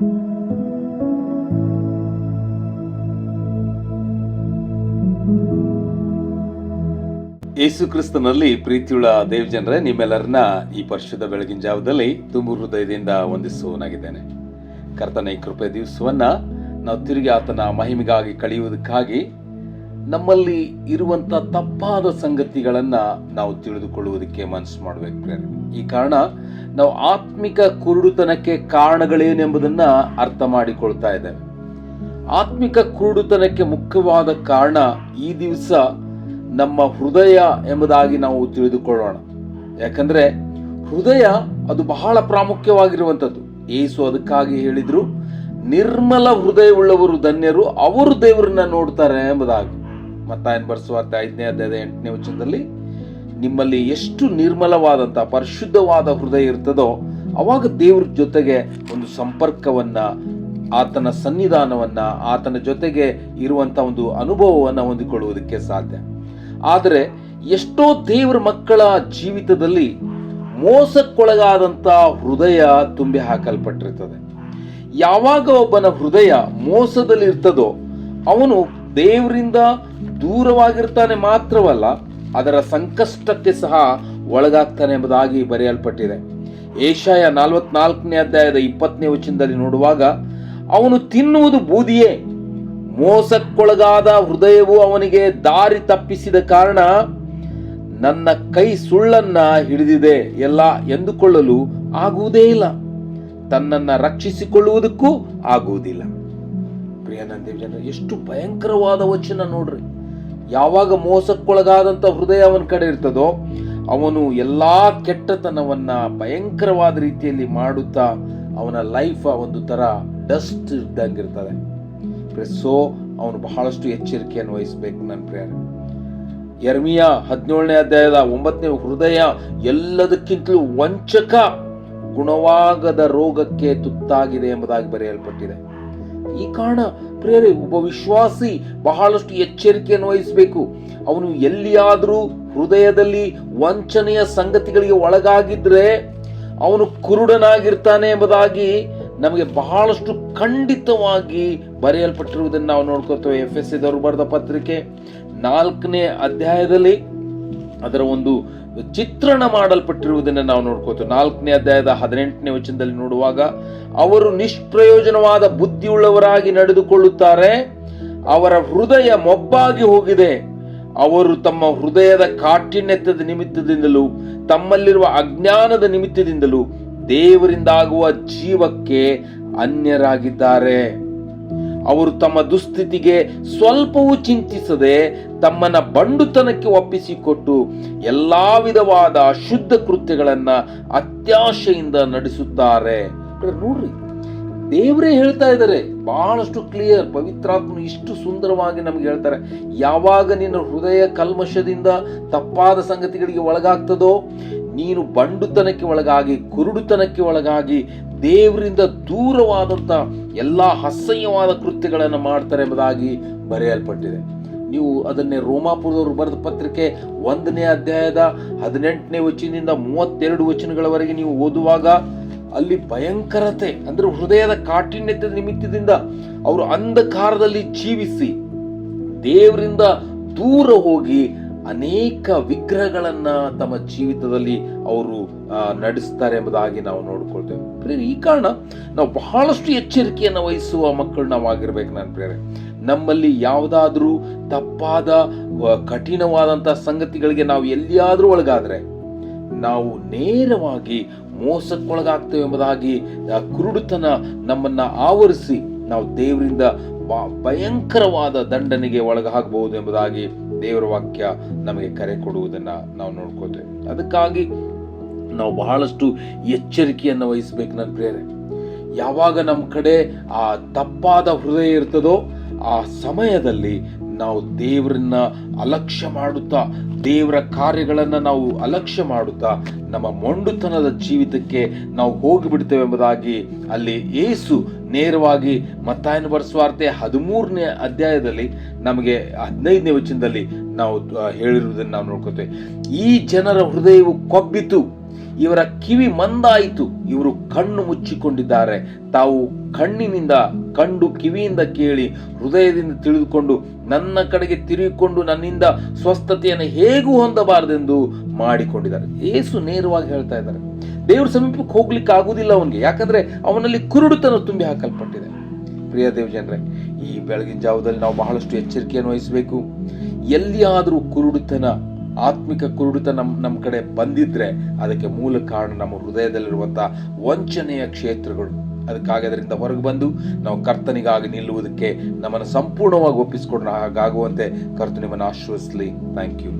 ಯೇಸು ಕ್ರಿಸ್ತನಲ್ಲಿ ಪ್ರೀತಿಯುಳ್ಳ ದೇವ್ ಜನರೇ ನಿಮ್ಮೆಲ್ಲರನ್ನ ಈ ಪರಿಶುದ್ಧ ಬೆಳಗಿನ ಜಾವದಲ್ಲಿ ತುಂಬು ಹೃದಯದಿಂದ ವಂದಿಸುವನಾಗಿದ್ದೇನೆ ಕರ್ತನ ಈ ಕೃಪೆ ದಿವಸವನ್ನ, ನಾವು ತಿರುಗಿ ಆತನ ಮಹಿಮೆಗಾಗಿ ಕಳೆಯುವುದಕ್ಕಾಗಿ ನಮ್ಮಲ್ಲಿ ಇರುವಂತ ತಪ್ಪಾದ ಸಂಗತಿಗಳನ್ನ ನಾವು ತಿಳಿದುಕೊಳ್ಳುವುದಕ್ಕೆ ಮನಸ್ಸು ಮಾಡಬೇಕು ಪ್ರೇರಣೆ ಈ ಕಾರಣ ನಾವು ಆತ್ಮಿಕ ಕುರುಡುತನಕ್ಕೆ ಕಾರಣಗಳೇನೆಂಬುದನ್ನು ಅರ್ಥ ಮಾಡಿಕೊಳ್ತಾ ಇದ್ದೇವೆ ಆತ್ಮಿಕ ಕುರುಡುತನಕ್ಕೆ ಮುಖ್ಯವಾದ ಕಾರಣ ಈ ದಿವಸ ನಮ್ಮ ಹೃದಯ ಎಂಬುದಾಗಿ ನಾವು ತಿಳಿದುಕೊಳ್ಳೋಣ. ಯಾಕಂದ್ರೆ ಹೃದಯ ಅದು ಬಹಳ ಪ್ರಾಮುಖ್ಯವಾಗಿರುವಂಥದ್ದು. ಏಸು ಅದಕ್ಕಾಗಿ ಹೇಳಿದ್ರು, ನಿರ್ಮಲ ಹೃದಯವುಳ್ಳವರು ಧನ್ಯರು, ಅವರು ದೇವರನ್ನ ನೋಡ್ತಾರೆ ಎಂಬುದಾಗಿ. ಮತ್ತಾಯನ್ ಬರ್ಸುವಾರ್ತೆ ಐದನೇ ಅಧ್ಯಾಯದ ಎಂಟನೇ ವಚನದಲ್ಲಿ ನಿಮ್ಮಲ್ಲಿ ಎಷ್ಟು ನಿರ್ಮಲವಾದಂತ ಪರಿಶುದ್ಧವಾದ ಹೃದಯ ಇರ್ತದೋ ಅವಾಗ ದೇವ್ರ ಜೊತೆಗೆ ಒಂದು ಸಂಪರ್ಕವನ್ನ, ಆತನ ಸನ್ನಿಧಾನವನ್ನ, ಆತನ ಜೊತೆಗೆ ಇರುವಂತ ಒಂದು ಅನುಭವವನ್ನ ಹೊಂದಿಕೊಳ್ಳುವುದಕ್ಕೆ ಸಾಧ್ಯ. ಆದರೆ ಎಷ್ಟೋ ದೇವರ ಮಕ್ಕಳ ಜೀವಿತದಲ್ಲಿ ಮೋಸಕ್ಕೊಳಗಾದಂಥ ಹೃದಯ ತುಂಬಿ ಹಾಕಲ್ಪಟ್ಟಿರ್ತದೆ. ಯಾವಾಗ ಒಬ್ಬನ ಹೃದಯ ಮೋಸದಲ್ಲಿ ಇರ್ತದೋ ಅವನು ದೇವರಿಂದ ದೂರವಾಗಿರ್ತಾನೆ ಮಾತ್ರವಲ್ಲ ಅದರ ಸಂಕಷ್ಟಕ್ಕೆ ಸಹ ಒಳಗಾಗ್ತಾನೆ ಎಂಬುದಾಗಿ ಬರೆಯಲ್ಪಟ್ಟಿದೆ. ಏಷಾಯ ನಾಲ್ವತ್ನಾಲ್ಕನೇ ಅಧ್ಯಾಯದ ಇಪ್ಪತ್ತನೇ ವಚನದಲ್ಲಿ ನೋಡುವಾಗ, ಅವನು ತಿನ್ನುವುದು ಬೂದಿಯೇ, ಮೋಸಕ್ಕೊಳಗಾದ ಹೃದಯವು ಅವನಿಗೆ ದಾರಿ ತಪ್ಪಿಸಿದ ಕಾರಣ ನನ್ನ ಕೈ ಸುಳ್ಳನ್ನ ಹಿಡಿದಿದೆ, ಎಲ್ಲ ಎಂದುಕೊಳ್ಳಲು ಆಗುವುದೇ ಇಲ್ಲ. ತನ್ನನ್ನ ರಕ್ಷಿಸಿಕೊಳ್ಳುವುದಕ್ಕೂ ಆಗುವುದಿಲ್ಲ. ಪ್ರಿಯಾನಂದೇವ್ ಜನ ಎಷ್ಟು ಭಯಂಕರವಾದ ವಚನ ನೋಡ್ರಿ. ಯಾವಾಗ ಮೋಸಕ್ಕೊಳಗಾದಂಥ ಹೃದಯ ಅವನ ಕಡೆ ಇರ್ತದೋ, ಅವನು ಎಲ್ಲ ಕೆಟ್ಟತನವನ್ನ ಭಯಂಕರವಾದ ರೀತಿಯಲ್ಲಿ ಮಾಡುತ್ತಾ ಅವನ ಲೈಫ್ ಒಂದು ತರ ಡಸ್ಟ್ ಇದ್ದಂಗಿರ್ತದೆ. ಸೊ ಅವನು ಬಹಳಷ್ಟು ಎಚ್ಚರಿಕೆಯನ್ನು ವಹಿಸಬೇಕು ನನ್ನ ಪ್ರೇರಣೆ ಎರ್ಮಿಯ ಹದಿನೇಳನೇ ಅಧ್ಯಾಯದ ಒಂಬತ್ತನೇ ಹೃದಯ ಎಲ್ಲದಕ್ಕಿಂತಲೂ ವಂಚಕ ಗುಣವಾಗದ ರೋಗಕ್ಕೆ ತುತ್ತಾಗಿದೆ ಎಂಬುದಾಗಿ ಬರೆಯಲ್ಪಟ್ಟಿದೆ. ಈ ಕಾರಣ ಪ್ರೇರೆ ಒಬ್ಬ ವಿಶ್ವಾಸಿ ಬಹಳಷ್ಟು ಎಚ್ಚರಿಕೆಯನ್ನು ವಹಿಸಬೇಕು. ಅವನು ಎಲ್ಲಿಯಾದರೂ ಹೃದಯದಲ್ಲಿ ವಂಚನೆಯ ಸಂಗತಿಗಳಿಗೆ ಒಳಗಾಗಿದ್ರೆ ಅವನು ಕುರುಡನಾಗಿರ್ತಾನೆ ಎಂಬುದಾಗಿ ನಮಗೆ ಬಹಳಷ್ಟು ಖಂಡಿತವಾಗಿ ಬರೆಯಲ್ಪಟ್ಟಿರುವುದನ್ನು ನಾವು ನೋಡ್ಕೋತೇವೆ ಎಫ್ ಎಸ್ ಸಿ ಪತ್ರಿಕೆ ನಾಲ್ಕನೇ ಅಧ್ಯಾಯದಲ್ಲಿ ಅದರ ಒಂದು ಚಿತ್ರಣ ಮಾಡಲ್ಪಟ್ಟಿರುವುದನ್ನು ನಾವು ನೋಡ್ಕೋತೇವೆ ನಾಲ್ಕನೇ ಅಧ್ಯಾಯದ ಹದಿನೆಂಟನೇ ವಚನದಲ್ಲಿ ನೋಡುವಾಗ, ಅವರು ನಿಷ್ಪ್ರಯೋಜನವಾದ ಬುದ್ಧಿಯುಳ್ಳವರಾಗಿ ನಡೆದುಕೊಳ್ಳುತ್ತಾರೆ, ಅವರ ಹೃದಯ ಮೊಬ್ಬಾಗಿ ಹೋಗಿದೆ. ಅವರು ತಮ್ಮ ಹೃದಯದ ಕಾಠಿಣ್ಯದ ನಿಮಿತ್ತದಿಂದಲೂ, ತಮ್ಮಲ್ಲಿರುವ ಅಜ್ಞಾನದ ನಿಮಿತ್ತದಿಂದಲೂ ದೇವರಿಂದಾಗುವ ಜೀವಕ್ಕೆ ಅನ್ಯರಾಗಿದ್ದಾರೆ. ಅವರು ತಮ್ಮ ದುಸ್ಥಿತಿಗೆ ಸ್ವಲ್ಪವೂ ಚಿಂತಿಸದೆ ತಮ್ಮನ ಬಂಡುತನಕ್ಕೆ ಒಪ್ಪಿಸಿಕೊಟ್ಟು ಎಲ್ಲ ವಿಧವಾದ ಶುದ್ಧ ಕೃತ್ಯಗಳನ್ನ ಅತ್ಯಾಶೆಯಿಂದ ನಡೆಸುತ್ತಾರೆ. ನೋಡ್ರಿ, ದೇವರೇ ಹೇಳ್ತಾ ಇದ್ದಾರೆ ಬಹಳಷ್ಟು ಕ್ಲಿಯರ್ ಪವಿತ್ರಾತ್ಮನು ಇಷ್ಟು ಸುಂದರವಾಗಿ ನಮ್ಗೆ ಹೇಳ್ತಾರೆ, ಯಾವಾಗ ನಿನ್ನ ಹೃದಯ ಕಲ್ಮಶದಿಂದ ತಪ್ಪಾದ ಸಂಗತಿಗಳಿಗೆ ಒಳಗಾಗ್ತದೋ ನೀನು ಬಂಡುತನಕ್ಕೆ ಒಳಗಾಗಿ, ಕುರುಡುತನಕ್ಕೆ ಒಳಗಾಗಿ, ದೇವರಿಂದ ದೂರವಾದಂಥ ಎಲ್ಲ ಅಸಹ್ಯವಾದ ಕೃತ್ಯಗಳನ್ನು ಮಾಡ್ತಾರೆ ಎಂಬುದಾಗಿ ಬರೆಯಲ್ಪಟ್ಟಿದೆ. ನೀವು ಅದನ್ನೇ ರೋಮಾಪುರದವರು ಬರೆದ ಪತ್ರಿಕೆ ಒಂದನೇ ಅಧ್ಯಾಯದ ಹದಿನೆಂಟನೇ ವಚನದಿಂದ ಮೂವತ್ತೆರಡು ವಚನಗಳವರೆಗೆ ನೀವು ಓದುವಾಗ ಅಲ್ಲಿ ಭಯಂಕರತೆ, ಅಂದ್ರೆ ಹೃದಯದ ಕಾಠಿಣ್ಯತೆ ನಿಮಿತ್ತದಿಂದ ಅವರು ಅಂಧಕಾರದಲ್ಲಿ ಜೀವಿಸಿ ದೇವರಿಂದ ದೂರ ಹೋಗಿ ಅನೇಕ ವಿಗ್ರಹಗಳನ್ನ ತಮ್ಮ ಜೀವಿತದಲ್ಲಿ ಅವರು ನಡೆಸ್ತಾರೆ ಎಂಬುದಾಗಿ ನಾವು ನೋಡ್ಕೊಳ್ತೇವೆ. ಈ ಕಾರಣ ನಾವು ಬಹಳಷ್ಟು ಎಚ್ಚರಿಕೆಯನ್ನು ವಹಿಸುವ ಮಕ್ಕಳು ನಾವು ಆಗಿರ್ಬೇಕು ನಾನು ಪ್ರೇರೆ ನಮ್ಮಲ್ಲಿ ಯಾವುದಾದ್ರೂ ತಪ್ಪಾದ ಕಠಿಣವಾದಂಥ ಸಂಗತಿಗಳಿಗೆ ನಾವು ಎಲ್ಲಿಯಾದರೂ ಒಳಗಾದ್ರೆ, ನಾವು ನೇರವಾಗಿ ಮೋಸಕ್ಕೊಳಗಾಗ್ತೇವೆ ಎಂಬುದಾಗಿ ಕುರುಡುತನ ನಮ್ಮನ್ನ ಆವರಿಸಿ ನಾವು ದೇವರಿಂದ ಭಯಂಕರವಾದ ದಂಡನೆಗೆ ಒಳಗಾಗಬಹುದು ಎಂಬುದಾಗಿ ದೇವರ ವಾಕ್ಯ ನಮಗೆ ಕರೆ ಕೊಡುವುದನ್ನ ನಾವು ನೋಡ್ಕೋತೇವೆ ಅದಕ್ಕಾಗಿ ನಾವು ಬಹಳಷ್ಟು ಎಚ್ಚರಿಕೆಯನ್ನು ವಹಿಸಬೇಕು ನನ್ನ ಪ್ರೇರೆ ಯಾವಾಗ ನಮ್ಮ ಕಡೆ ಆ ತಪ್ಪಾದ ಹೃದಯ ಇರ್ತದೋ ಆ ಸಮಯದಲ್ಲಿ ನಾವು ದೇವರನ್ನ ಅಲಕ್ಷ್ಯ ಮಾಡುತ್ತಾ, ದೇವರ ಕಾರ್ಯಗಳನ್ನ ನಾವು ಅಲಕ್ಷ್ಯ ಮಾಡುತ್ತಾ, ನಮ್ಮ ಮೊಂಡುತನದ ಜೀವಿತಕ್ಕೆ ನಾವು ಹೋಗಿಬಿಡ್ತೇವೆ ಎಂಬುದಾಗಿ ಅಲ್ಲಿ ಏಸು ನೇರವಾಗಿ ಮತ್ತಾಯನ ಬರ್ಸ್ವಾರ್ತೆ ಹದಿಮೂರನೇ ಅಧ್ಯಾಯದಲ್ಲಿ ನಮಗೆ ಹದಿನೈದನೇ ವಚನದಲ್ಲಿ ನಾವು ಹೇಳಿರುವುದನ್ನು ನಾವು ನೋಡ್ಕೋತೇವೆ. ಈ ಜನರ ಹೃದಯವು ಕೊಬ್ಬಿತು, ಇವರ ಕಿವಿ ಮಂದಾಯಿತು, ಇವರು ಕಣ್ಣು ಮುಚ್ಚಿಕೊಂಡಿದ್ದಾರೆ. ತಾವು ಕಣ್ಣಿನಿಂದ ಕಂಡು ಕಿವಿಯಿಂದ ಕೇಳಿ ಹೃದಯದಿಂದ ತಿಳಿದುಕೊಂಡು ನನ್ನ ಕಡೆಗೆ ತಿರುಗಿಕೊಂಡು ನನ್ನಿಂದ ಸ್ವಸ್ಥತೆಯನ್ನು ಹೇಗೂ ಹೊಂದಬಾರದೆಂದು ಮಾಡಿಕೊಂಡಿದ್ದಾರೆ. ಏಸು ನೇರವಾಗಿ ಹೇಳ್ತಾ ಇದ್ದಾರೆ. ದೇವ್ರ ಸಮೀಪಕ್ಕೆ ಹೋಗ್ಲಿಕ್ಕೆ ಆಗುದಿಲ್ಲ ಅವನಿಗೆ. ಯಾಕಂದ್ರೆ ಅವನಲ್ಲಿ ಕುರುಡುತನ ತುಂಬಿ ಹಾಕಲ್ಪಟ್ಟಿದೆ. ಪ್ರಿಯ ದೇವ್ ಜನರೇ ಈ ಬೆಳಗಿನ ಜಾವದಲ್ಲಿ ನಾವು ಬಹಳಷ್ಟು ಎಚ್ಚರಿಕೆಯನ್ನು ವಹಿಸಬೇಕು. ಎಲ್ಲಿಯಾದರೂ ಕುರುಡುತನ, ಆತ್ಮಿಕ ಕುರುಡುತ ನಮ್ಮ ನಮ್ಮ ಕಡೆ ಬಂದಿದ್ರೆ ಅದಕ್ಕೆ ಮೂಲ ಕಾರಣ ನಮ್ಮ ಹೃದಯದಲ್ಲಿರುವಂತಹ ವಂಚನೆಯ ಕ್ಷೇತ್ರಗಳು. ಅದಕ್ಕಾಗಿ ಅದರಿಂದ ಹೊರಗೆ ಬಂದು ನಾವು ಕರ್ತನಿಗಾಗಿ ನಿಲ್ಲುವುದಕ್ಕೆ ನಮ್ಮನ್ನು ಸಂಪೂರ್ಣವಾಗಿ ಒಪ್ಪಿಸಿಕೊಂಡು ಹಾಗಾಗುವಂತೆ ಕರ್ತು ನಿಮ್ಮನ್ನು ಆಶ್ರಯಿಸಲಿ ಥ್ಯಾಂಕ್ ಯು